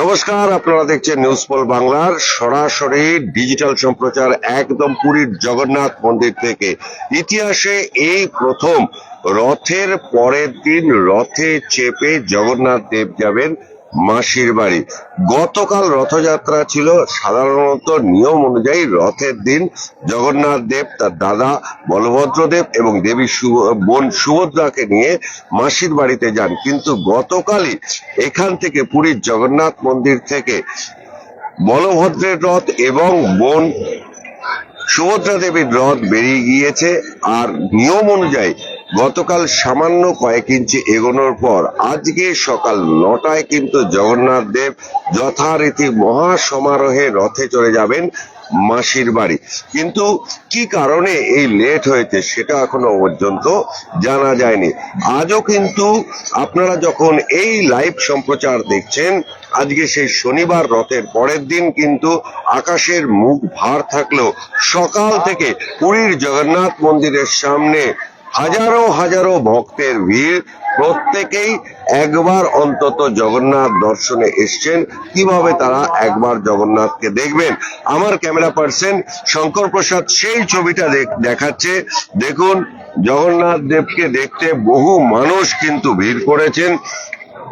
নমস্কার, আপনারা দেখছেন নিউজ পোল বাংলার সরাসরি ডিজিটাল সম্প্রচার একদম পুরীর জগন্নাথ মন্দির থেকে। ইতিহাসে এই প্রথম রথের পরের দিন রথে চেপে জগন্নাথ দেব যাবেন মাসির বাড়ি। গতকাল রথযাত্রা ছিল। সাধারণত নিয়ম অনুযায়ী রথের দিন জগন্নাথ দেব, তার দাদা বলভদ্র দেব এবং দেবী বোন সুভদ্রাকে নিয়ে মাসির বাড়িতে যান। কিন্তু গতকালই এখান থেকে পুরীর জগন্নাথ মন্দির থেকে বলভদ্রের রথ এবং বোন সুভদ্রা দেবীর রথ বেরিয়ে গিয়েছে। আর নিয়ম অনুযায়ী গতকাল সামান্য কয়েক ইঞ্চি এগোনোর পর আজকে সকাল নটায় কিন্তু জগন্নাথ দেব যথারীতি মহা সমারোহে রথে চলে যাবেন মাসির বাড়ি। কিন্তু কি কারণে এই লেট হয়েছে সেটা এখনও পর্যন্ত জানা যায়নি। আজও কিন্তু আপনারা যখন এই লাইভ সম্প্রচার দেখছেন, আজকে সেই শনিবার রথের পরের দিন কিন্তু আকাশের মুখ ভার থাকলেও সকাল থেকে পুরীর জগন্নাথ মন্দিরের সামনে হাজারো হাজারো ভক্তের ভিড়। প্রত্যেকেই একবার অন্তত জগন্নাথ দর্শনে এসছেন। কীভাবে তারা একবার জগন্নাথকে দেখবেন? আমার ক্যামেরা পার্সন শঙ্কর প্রসাদ সেই ছবিটা দেখ- দেখাচ্ছে। দেখুন, জগন্নাথ দেবকে দেখতে বহু মানুষ কিন্তু ভিড় করেছেন।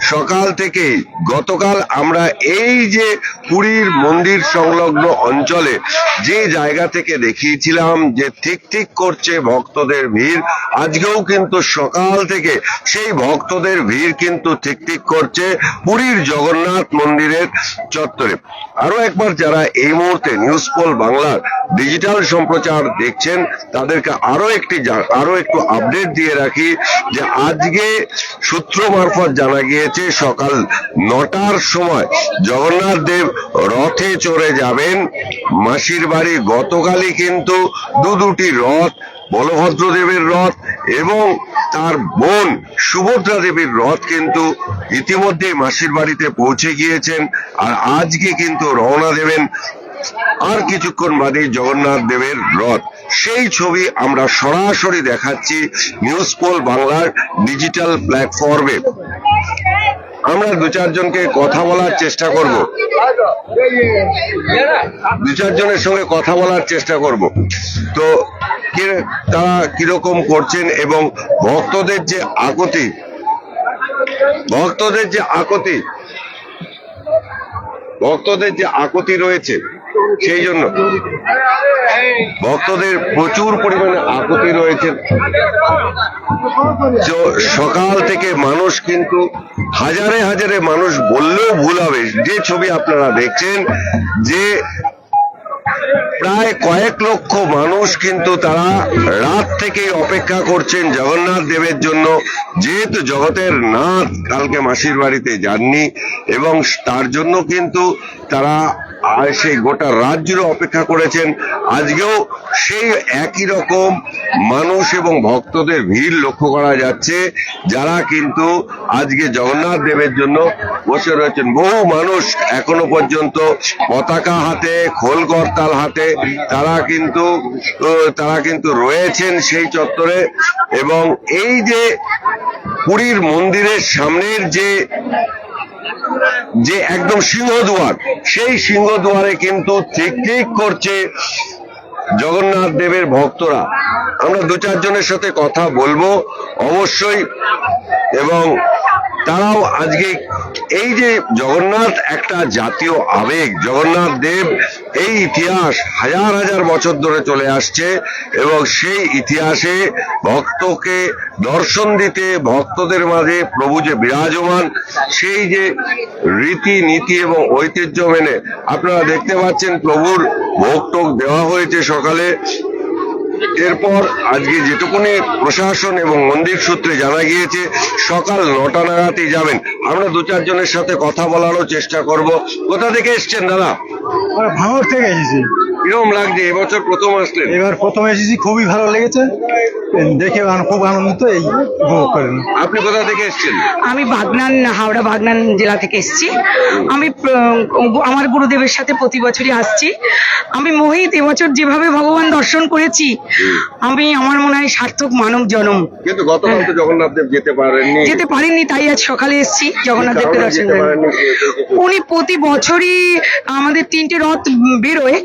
সকাল থেকে গতকাল আমরা এই যে পুরীর মন্দির সংলগ্ন অঞ্চলে যে জায়গা থেকে দেখিয়েছিলাম যে ঠিক ঠিক করছে ভক্তদের ভিড়, আজকেও কিন্তু সকাল থেকে সেই ভক্তদের ভিড় কিন্তু ঠিক ঠিক করছে পুরীর জগন্নাথ মন্দিরের চত্বরে। আরও একবার যারা এই মুহূর্তে নিউজ পোল বাংলার ডিজিটাল সম্প্রচার দেখছেন, তাদেরকে আরও একটি আরও একটু আপডেট দিয়ে রাখি যে আজকে সূত্র মারফত জানা গিয়েছে, সকাল নটার সময় জগন্নাথ দেব রথে চড়ে যাবেন। মাসির বাড়ি গতকালই কিন্তু দু দুটি রথ বলভদ্র দেবের রথ এবং তার বোন সুভদ্রা দেবীর রথ কিন্তু ইতিমধ্যে মাসির বাড়িতে পৌঁছে গিয়েছেন। আর আজকে কিন্তু রওনা দেবেন আর কিছুক্ষণ বাদে জগন্নাথ দেবের রথ। সেই ছবি আমরা সরাসরি দেখাচ্ছি নিউজ পোল বাংলার ডিজিটাল প্ল্যাটফর্মে। আমরা দু চারজনকে কথা বলার চেষ্টা করব। দু চারজনের সঙ্গে কথা বলার চেষ্টা করব। তো তারা কীরকম করছেন এবং ভক্তদের যে আকতি, ভক্তদের যে আকতি, ভক্তদের যে আকতি রয়েছে, সেই জন্য ভক্তদের প্রচুর পরিমাণে আকতি রয়েছে। সকাল থেকে মানুষ কিন্তু হাজারে হাজারে মানুষ বললেও ভুল হবে। যে ছবি আপনারা দেখছেন, যে প্রায় কয়েক লক্ষ মানুষ কিন্তু তারা রাত থেকে অপেক্ষা করছেন জগন্নাথ দেবের জন্য। যেহেতু জগতের নাথ কালকে মাসির বাড়িতে যাননি, এবং তার জন্য কিন্তু তারা আর সেই গোটা জুড়ে অপেক্ষা করেছেন। আজকেও সেই একই রকম মানুষ এবং ভক্তদের ভিড় লক্ষ্য করা যাচ্ছে, যারা কিন্তু আজকে জগন্নাথ দেবের জন্য বসে রয়েছেন। বহু মানুষ এখনও পর্যন্ত পতাকা হাতে, খোল করতাল হাতে, তারা কিন্তু তারা কিন্তু রয়েছেন সেই চত্বরে এবং এই যে পুরীর মন্দিরের সামনের যে যে একদম সিংহ দুয়ার সেই সিংহ দুয়ারে কিন্তু ঠিক ঠিক করছে জগন্নাথ দেবের ভক্তরা। আমরা দু চারজনের সাথে কথা বলব, অবশ্যই, এবং তারাও আজকে এই যে জগন্নাথ একটা জাতীয় আবেগ, জগন্নাথ দেব এই ইতিহাস হাজার হাজার বছর ধরে চলে আসছে এবং সেই ইতিহাসে ভক্তকে দর্শন দিতে, ভক্তদের মাঝে প্রভু যে বিরাজমান, সেই যে রীতি নীতি এবং ঐতিহ্য মেনে, আপনারা দেখতে পাচ্ছেন প্রভুর ভোগ দেওয়া হয়েছে সকালে। এরপর আজকে যেটুকুনি প্রশাসন এবং মন্দির সূত্রে জানা গিয়েছে, সকাল নটা নাগাদই যাবেন। আমরা দু চারজনের সাথে কথা বলারও চেষ্টা করব। কোথা থেকে এসছেন দাদা? ভাঙর থেকে এসেছি। কিরম লাগছে এবছর প্রথম আসলেন। এবার প্রথম এসেছি খুবই ভালো লেগেছে। দেখে খুব আনন্দিত এই উপভোগ করেন। আপনি কোথা থেকে এসেছেন? আমি বাগনান হাওড়া বাগনান জেলা থেকে এসেছি। আমি আমার গুরুদেবের সাথে প্রতি বছরই আসছি। আমি মোহিত এবছর যেভাবে ভগবান দর্শন করেছি আমি আমার মনে হয় সার্থক মানব জনম। কিন্তু গতকাল তো জগন্নাথ দেব যেতে পারেননি। যেতে পারিনি তাই আজ সকালে এসেছি জগন্নাথ দেবকে দর্শন পারেননি উনি প্রতি বছরই আমাদের তিনটে রথ বেরোয়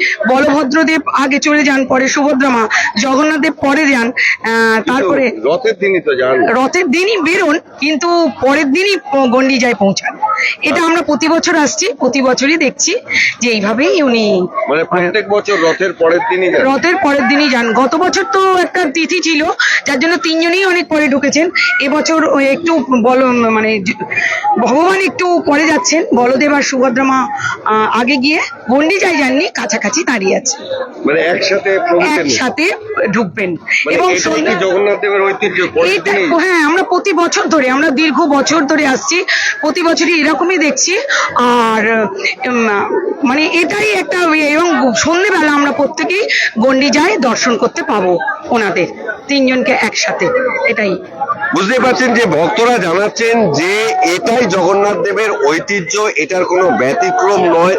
বলভদ্রদেব আগে চলে যান পরে সুভদ্রা মা। জগন্নাথ দেব পরে যান আহ, তারপরে রথের দিনই তো যান। রথের দিনই বেরোন কিন্তু পরের দিনই গন্ডি যায় পৌঁছান। এটা আমরা প্রতি বছর আসছি প্রতি বছরই দেখছি যে এইভাবেই উনি মানে প্রত্যেক বছর রথের পরের দিনই যান? রথের পরের দিনই যান। গত বছর তো একটা তিথি ছিল যার জন্য তিনজনই অনেক পরে ঢুকেছেন। এবছর একটু বল মানে ভগবান একটু পরে যাচ্ছেন। বলদেব আর সুভদ্রা মা আগে গিয়ে গন্ডি যাই যাননি কাছাকাছি দাঁড়িয়ে আছে। মানে একসাথে একসাথে ঢুকবেন। মানে এবং জগন্নাথ দেবের ঐতিহ্য হ্যাঁ আমরা প্রতি বছর ধরে আমরা দীর্ঘ বছর ধরে আসছি। প্রতি বছরই এরকমই দেখছি। আর মানে এটাই একটা ইয়ে, এবং সন্ধেবেলা আমরা প্রত্যেকেই গন্ডি যাই দর্শন করতে পাবো ওনাদের তিনজনকে একসাথে এটাই। বুঝতে পারছেন যে ভক্তরা জানাচ্ছেন যে এটাই জগন্নাথ দেবের ঐতিহ্য এটার কোনো ব্যতিক্রম নয়।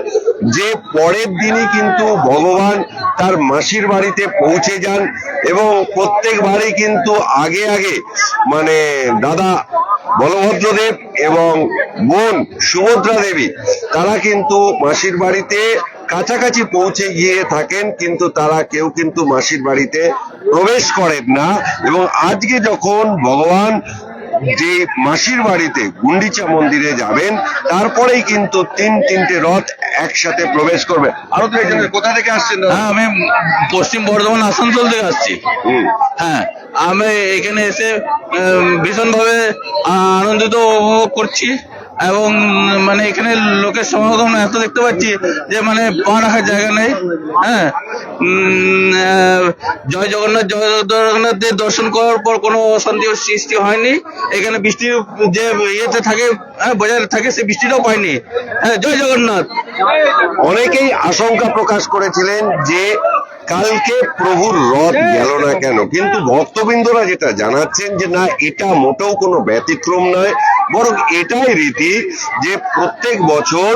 যে পরের দিনই কিন্তু ভগবান তার মাসির বাড়িতে পৌঁছে যান এবং প্রত্যেকবারই কিন্তু আগে আগে মানে দাদা বলভদ্রদেব এবং বোন সুভদ্রা দেবী, তারা কিন্তু মাসির বাড়িতে কাছাকাছি পৌঁছে গিয়ে থাকেন, কিন্তু তারা কেউ কিন্তু মাসির বাড়িতে প্রবেশ করেন না। এবং আজকে যখন ভগবান যে মাসির বাড়িতে গুন্ডিচা মন্দিরে যাবেন তারপরেই কিন্তু তিন তিনটে রথ একসাথে প্রবেশ করবে। আরও তো এখানে কোথা থেকে আসছেন? হ্যাঁ আমি পশ্চিম বর্ধমান আসানসোল থেকে আসছি। হ্যাঁ আমি এখানে এসে ভীষণভাবে আনন্দিত উপভোগ করছি। এবং মানে এখানে লোকের সমাগম এত দেখতে পাচ্ছি যে মানে পা রাখার জায়গা নেই হ্যাঁ? জয় জগন্নাথ, জয় জগন্নাথদের দর্শন করার পর কোনো অশান্তি সৃষ্টি হয়নি। এখানে বৃষ্টির যে ইয়েতে থাকে হ্যাঁ বজায় থাকে, সেই বৃষ্টিটাও পাইনি হ্যাঁ জয় জগন্নাথ। অনেকেই আশঙ্কা প্রকাশ করেছিলেন যে কালকে প্রভুর রথ গেল না কেন, কিন্তু ভক্তবৃন্দরা যেটা জানাচ্ছেন যে না, এটা মোটেও কোনো ব্যতিক্রম নয়। বরং এটাই রীতি যে প্রত্যেক বছর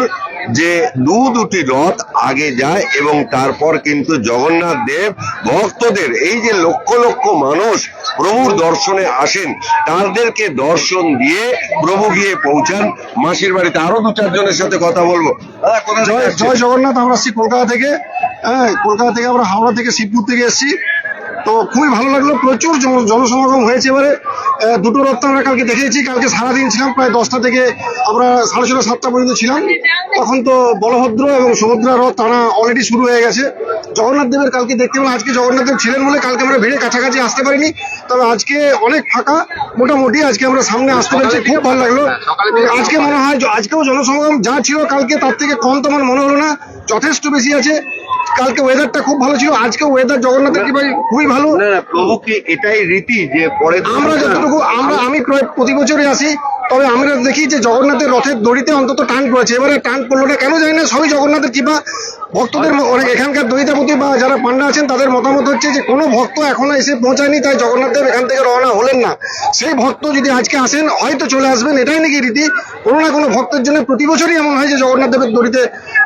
যে দু দুটি রথ আগে যায় এবং তারপর কিন্তু জগন্নাথ দেব ভক্তদের এই যে লক্ষ লক্ষ মানুষ প্রভুর দর্শনে আসেন তাদেরকে দর্শন দিয়ে প্রভু গিয়ে পৌঁছান। মাসির বাড়িতে আরও দু চারজনের সাথে কথা বলব। জয় জগন্নাথ আমরা আসছি কলকাতা থেকে। হ্যাঁ কলকাতা থেকে আমরা হাওড়া থেকে শিবপুর থেকে এসেছি। তো খুবই ভালো লাগল, প্রচুর জন- জনসমাগম হয়েছে এবারে। দুটো রথ আমরা কালকে দেখেছি কালকে সারাদিন ছিলাম, প্রায় দশটা থেকে আমরা সাড়ে ছটা, সাতটা পর্যন্ত ছিলাম। তখন তো বলভদ্র এবং সুভদ্রা রথ টানা অলরেডি শুরু হয়ে গেছে। জগন্নাথ দেবের কালকে দেখতে পেলাম আজকে জগন্নাথ দেব ছিলেন বলে কালকে আমরা ভিড়ে কাছাকাছি আসতে পারিনি। তবে আজকে অনেক ফাঁকা, মোটামুটি আজকে আমরা সামনে আসতে পেরেছি, খুব ভালো লাগল। আজকে মনে হয়, আজকেও জনসমাগম যা ছিল কালকে তার থেকে কম তো আমার মনে হলো না, যথেষ্ট বেশি আছে। কালকে ওয়েদারটা খুব ভালো ছিল আজকে ওয়েদার জগন্নাথের কৃপায় খুবই ভালো। না না প্রভুকে এটাই রীতি যে পরে আমরা যতটুকু আমরা আমি প্রায় প্রতি বছরই আসি তবে আমরা দেখি যে জগন্নাথের রথের দড়িতে অন্তত টান পড়েছে। এবারে টান পড়ল না কেন জানি না সবই জগন্নাথের কৃপা। ভক্তদের অনেক এখানকার দরিদ্রপতি বা যারা পান্ডা আছেন তাদের মতামত হচ্ছে যে কোনো ভক্ত এখনও এসে পৌঁছায়নি তাই জগন্নাথ দেব এখান থেকে রওনা হলেন না। সেই ভক্ত যদি আজকে আসেন হয়তো চলে আসবেন এটাই নাকি রীতি। কোনো না কোনো ভক্তের জন্য প্রতি বছরই এমন হয় যে জগন্নাথ দেবের দড়িতে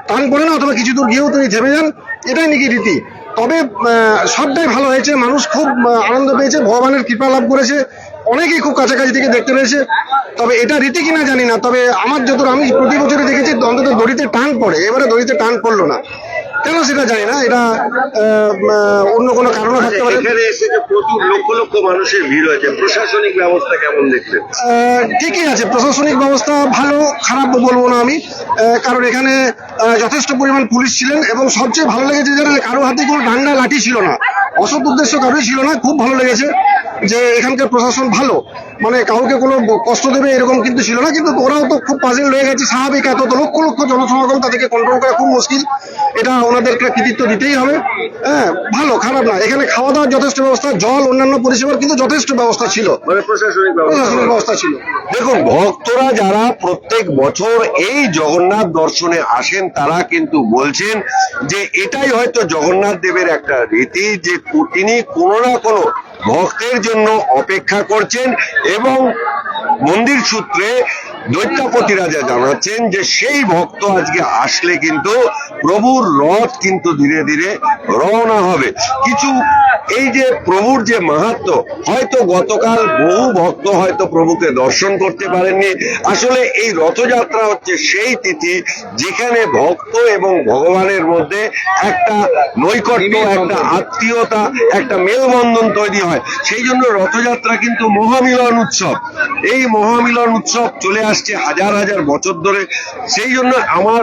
টান পড়ে না অথবা কিছু দূর গিয়েও তিনি থেমে যান। এটাই নাকি রীতি? তবে সবটাই ভালো হয়েছে। মানুষ খুব আনন্দ পেয়েছে ভগবানের কৃপা লাভ করেছে। অনেকেই খুব কাছাকাছি থেকে দেখতে পেয়েছে। তবে এটা রীতি কিনা জানি না। তবে আমার যত আমি প্রতি বছরই দেখেছি অন্তত দড়িতে টান পড়ে। এবারে দড়িতে টান পড়ল না। কেন সেটা জানি না। এটা অন্য কোনো কারণও থাকতে পারে। এখানে এসে যে প্রচুর লক্ষ লক্ষ মানুষের ভিড় হয়েছে প্রশাসনিক ব্যবস্থা কেমন দেখলেন? আহ, ঠিকই আছে। প্রশাসনিক ব্যবস্থা ভালো খারাপ বলব না আমি। কারণ এখানে যথেষ্ট পরিমাণ পুলিশ ছিলেন এবং সবচেয়ে ভালো লেগেছে যে কারও হাতে কোনো ডান্ডা, লাঠি ছিল না। অসৎ উদ্দেশ্য কারোই ছিল না, খুব ভালো লেগেছে। যে এখানকার প্রশাসন ভালো মানে কাউকে কোনো কষ্ট দেবে এরকম কিন্তু ছিল না কিন্তু ওরাও তো খুব পাজিল হয়ে গেছে স্বাভাবিক এত তো লক্ষ লক্ষ জনসমাগম তাদেরকে কন্ট্রোল করা খুব মুশকিল। এটা ওনাদেরকে কৃতিত্ব দিতেই হবে। হ্যাঁ ভালো খারাপ না। এখানে খাওয়া দাওয়ার যথেষ্ট ব্যবস্থা জল অন্যান্য পরিষেবার কিন্তু যথেষ্ট ব্যবস্থা ছিল। মানে প্রশাসনিক ব্যবস্থা। প্রশাসনিক ব্যবস্থা ছিল। দেখুন ভক্তরা যারা প্রত্যেক বছর এই জগন্নাথ দর্শনে আসেন তারা কিন্তু বলছেন যে এটাই হয়তো জগন্নাথ দেবের একটা রীতি যে তিনি কোনো না কোনো ভক্তের জন্য অপেক্ষা করছেন এবং মন্দির সূত্রে দৈত্যাপতি রাজা জানাচ্ছেন যে সেই ভক্ত আজকে আসলে কিন্তু প্রভুর রথ কিন্তু ধীরে ধীরে রওনা হবে। কিছু এই যে প্রভুর যে মাহাত্ম হয়তো গতকাল বহু ভক্ত হয়তো প্রভুকে দর্শন করতে পারেননি। আসলে এই রথযাত্রা হচ্ছে সেই তিথি যেখানে ভক্ত এবং ভগবানের মধ্যে একটা নৈকট্য একটা আত্মীয়তা একটা মেলবন্ধন তৈরি হয়। সেই জন্য রথযাত্রা কিন্তু মহামিলন উৎসব। এই মহামিলন উৎসব চলে আসছে হাজার হাজার বছর ধরে। সেই জন্য আমার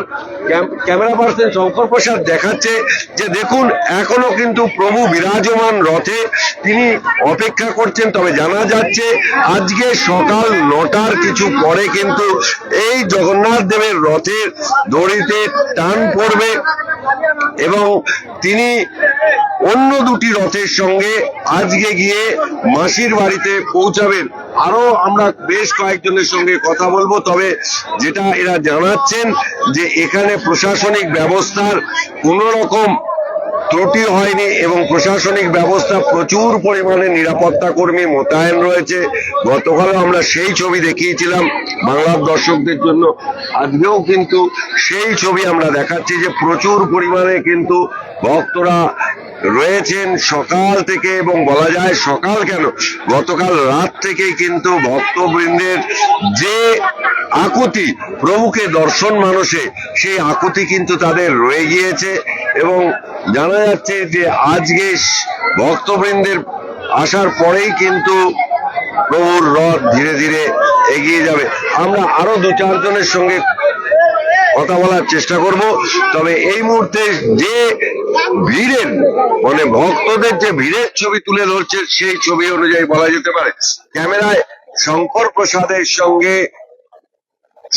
ক্যামেরা পার্সন শঙ্কর প্রসাদ দেখাচ্ছে যে দেখুন এখনও কিন্তু প্রভু বিরাজমান রথে তিনি অপেক্ষা করছেন, তবে জানা যাচ্ছে আজকে সকাল নটার কিছু পরে কিন্তু এই জগন্নাথ দেবের রথের দড়িতে টান পড়বে এবং তিনি অন্য দুটি রথের সঙ্গে আজকে গিয়ে মাসির বাড়িতে পৌঁছাবেন। আরও আমরা বেশ কয়েকজনের সঙ্গে কথা বলব, তবে যেটা এরা জানাচ্ছেন যে এখানে প্রশাসনিক ব্যবস্থার কোন রকম ত্রুটি হয়নি এবং প্রশাসনিক ব্যবস্থা প্রচুর পরিমাণে নিরাপত্তা কর্মী মোতায়েন রয়েছে। গতকালও আমরা সেই ছবি দেখিয়েছিলাম বাংলার দর্শকদের জন্য। আজকেও কিন্তু সেই ছবি আমরা দেখাচ্ছি যে প্রচুর পরিমাণে কিন্তু ভক্তরা রয়েছেন সকাল থেকে এবং বলা যায় সকাল কেন? গতকাল রাত থেকে কিন্তু ভক্তবৃন্দের যে আকুতি, প্রভুকে দর্শন মানুষে, সেই আকুতি কিন্তু তাদের রয়ে গিয়েছে এবং জানা যাচ্ছে যে আজকে ভক্তবৃন্দের আসার পরেই কিন্তু প্রভুর রথ ধীরে ধীরে এগিয়ে যাবে। আমরা আরও দু চারজনের সঙ্গে কথা বলার চেষ্টা করব। তবে এই মুহূর্তে যে ভিড়ের মানে ভক্তদের যে ভিড়ের ছবি তুলে ধরছে, সেই ছবি অনুযায়ী বলা যেতে পারে। ক্যামেরায় শঙ্কর প্রসাদের সঙ্গে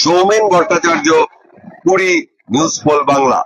সৌমেন ভট্টাচার্য, পুরী নিউজ পোল বাংলা।